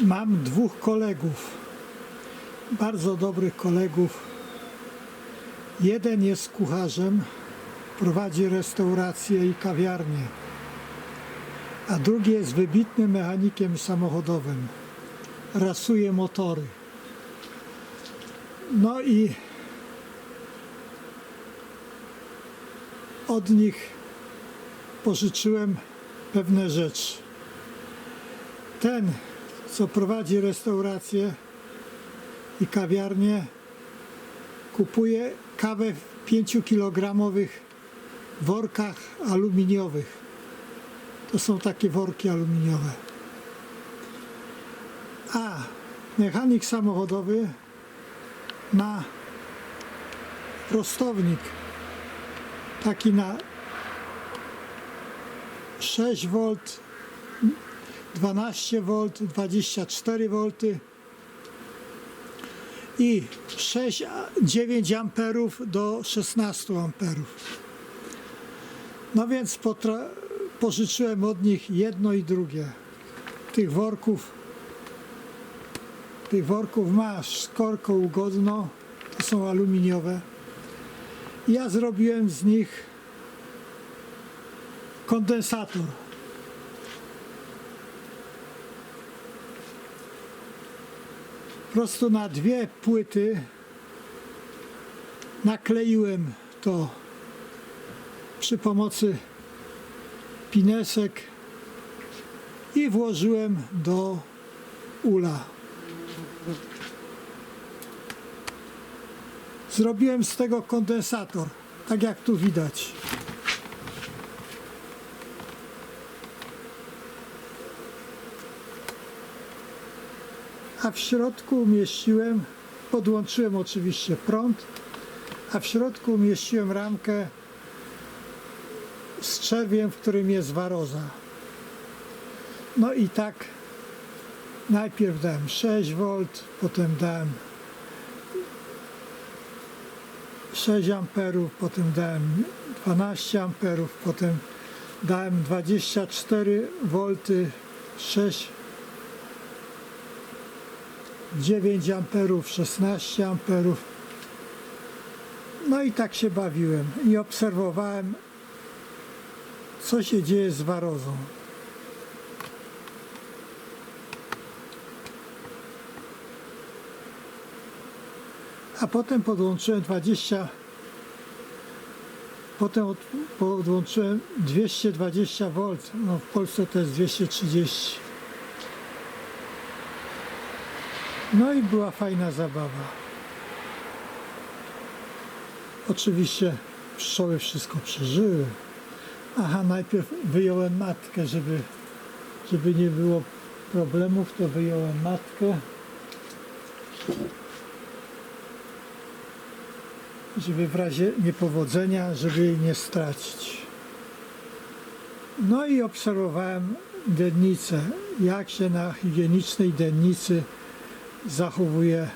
Mam dwóch kolegów, bardzo dobrych kolegów. Jeden jest kucharzem, prowadzi restaurację i kawiarnię, a drugi jest wybitnym mechanikiem samochodowym. Rasuje motory. No i od nich pożyczyłem pewne rzeczy. Ten, co prowadzi restaurację i kawiarnię, kupuje kawę w 5-kilogramowych workach aluminiowych. To są takie worki aluminiowe. A mechanik samochodowy ma prostownik taki na 6 V, 12 V, 24 V i 6, a- 9 amperów do 16 amperów. No więc pożyczyłem od nich jedno i drugie. Tych worków tych worków masz skorką ugodno, to są aluminiowe. Ja zrobiłem z nich kondensator. Prostu na dwie płyty nakleiłem to przy pomocy pinesek i włożyłem do ula. Zrobiłem z tego kondensator, tak jak tu widać. A w środku umieściłem, podłączyłem oczywiście prąd, a w środku umieściłem ramkę z czerwiem, w którym jest waroza. No i tak najpierw dałem 6 V, potem dałem 6 amperów, potem dałem 12 amperów, potem dałem 24 V, 6 9 amperów, 16 amperów. No i tak się bawiłem i obserwowałem, co się dzieje z warozą. A potem podłączyłem 20 Potem od, podłączyłem 220 V, no w Polsce to jest 230. No i była fajna zabawa. Oczywiście pszczoły wszystko przeżyły. Aha, najpierw wyjąłem matkę, żeby, żeby nie było problemów, to wyjąłem matkę. Żeby w razie niepowodzenia, żeby jej nie stracić. No i obserwowałem dennicę, jak się na higienicznej dennicy zachowuje,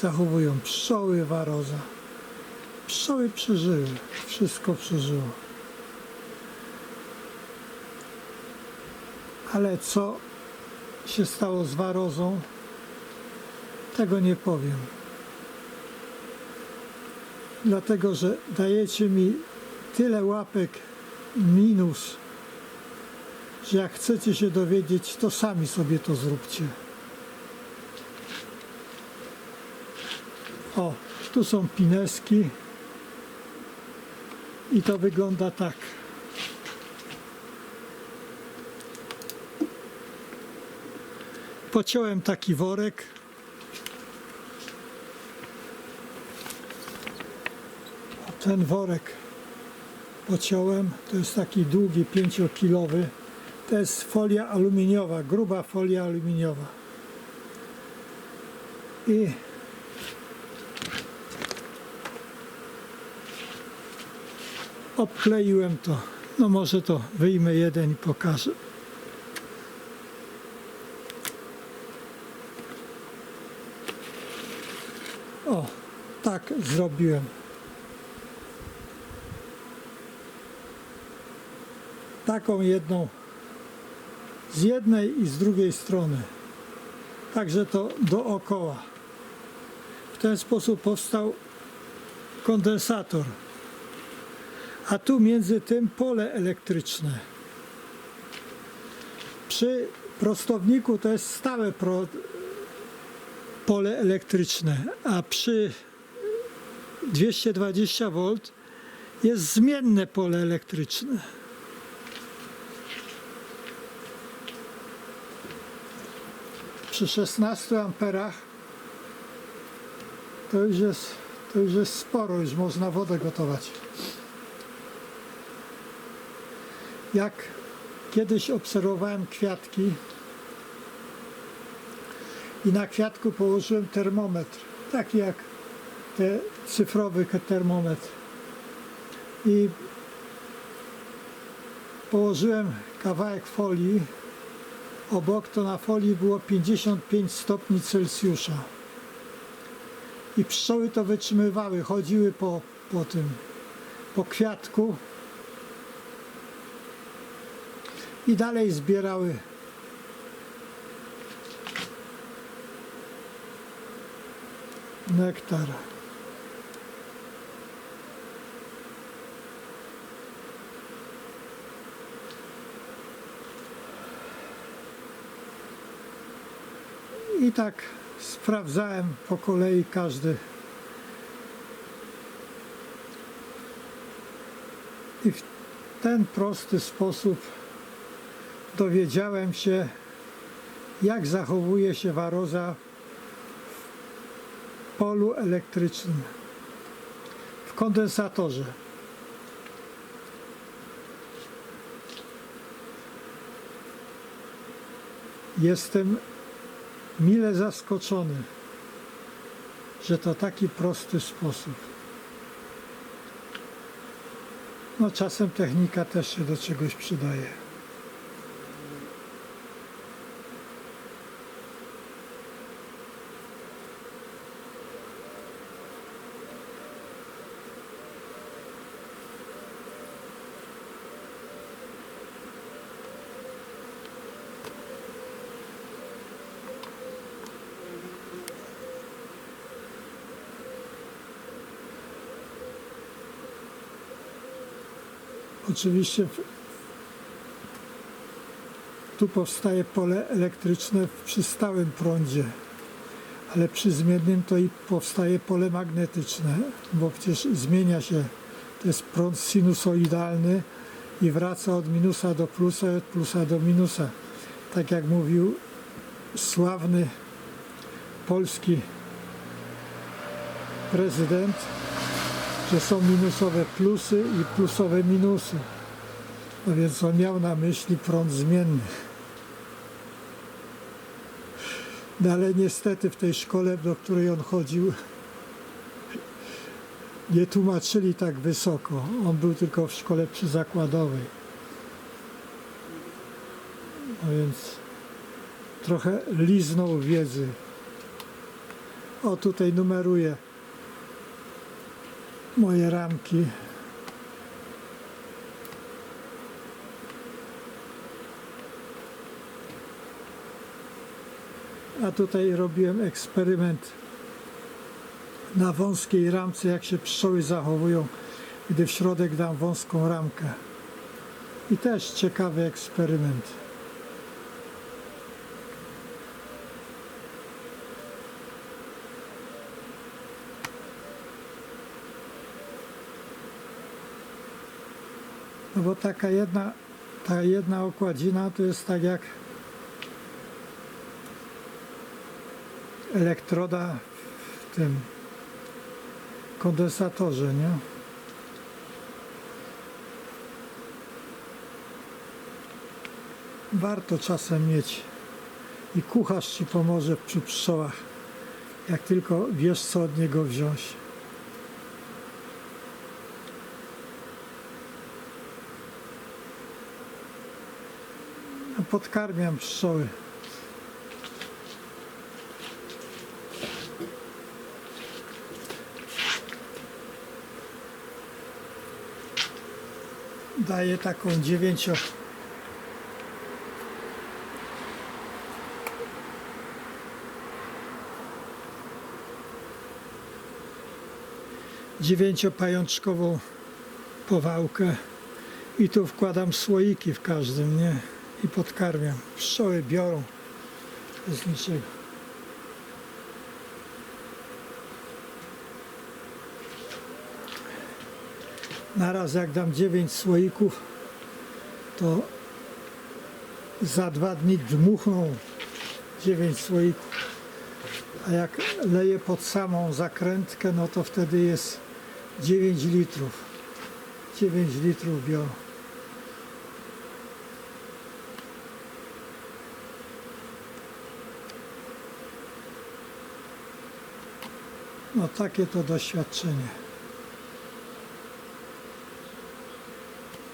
zachowują pszczoły waroza. Pszczoły przeżyły, wszystko przeżyło. Ale co się stało z warozą, tego nie powiem. Dlatego, że dajecie mi tyle łapek minus, że jak chcecie się dowiedzieć, to sami sobie to zróbcie. O, tu są pineski i to wygląda tak. Pociąłem taki worek. Ten worek pociąłem, to jest taki długi, pięciokilowy. To jest folia aluminiowa, gruba folia aluminiowa. I obkleiłem to. No może to wyjmę jeden i pokażę. O, tak zrobiłem. Taką jedną z jednej i z drugiej strony. także to dookoła. W ten sposób powstał kondensator. A tu między tym pole elektryczne. Przy prostowniku to jest stałe pro, pole elektryczne, a przy 220 V jest zmienne pole elektryczne. Przy 16 amperach to już jest, to już jest sporo, już można wodę gotować. Jak kiedyś obserwowałem kwiatki i na kwiatku położyłem termometr, taki jak te cyfrowy termometr. I położyłem kawałek folii. Obok to na folii było 55 stopni Celsjusza. I pszczoły to wytrzymywały, chodziły po, po tym, po kwiatku i dalej zbierały nektar. I tak sprawdzałem po kolei każdy. I w ten prosty sposób dowiedziałem się, jak zachowuje się waroza w polu elektrycznym, w kondensatorze. Jestem mile zaskoczony, że to taki prosty sposób. No czasem technika też się do czegoś przydaje. Oczywiście tu powstaje pole elektryczne przy stałym prądzie, ale przy zmiennym to i powstaje pole magnetyczne, bo przecież zmienia się, to jest prąd sinusoidalny i wraca od minusa do plusa i od plusa do minusa. Tak jak mówił sławny polski prezydent, że są minusowe plusy i plusowe minusy. No więc on miał na myśli prąd zmienny. No ale niestety w tej szkole, do której on chodził, nie tłumaczyli tak wysoko. On był tylko w szkole przyzakładowej. No więc trochę liznął wiedzy. O, tutaj numeruję moje ramki. A tutaj robiłem eksperyment na wąskiej ramce, jak się pszczoły zachowują, gdy w środek dam wąską ramkę. I też ciekawy eksperyment. No bo taka jedna, ta jedna okładzina to jest tak jak elektroda w tym kondensatorze, nie? Warto czasem mieć i kucharz ci pomoże przy pszczołach, jak tylko wiesz co od niego wziąć. podkarmiam pszczoły. Daję taką dziewięcio dziewięciopajączkową powałkę i tu wkładam słoiki w każdym, nie? I podkarmiam. Pszczoły biorą bez niczego. Naraz jak dam 9 słoików, to za dwa dni dmuchną 9 słoików. A jak leję pod samą zakrętkę, no to wtedy jest 9 litrów. 9 litrów biorą. No takie to doświadczenie.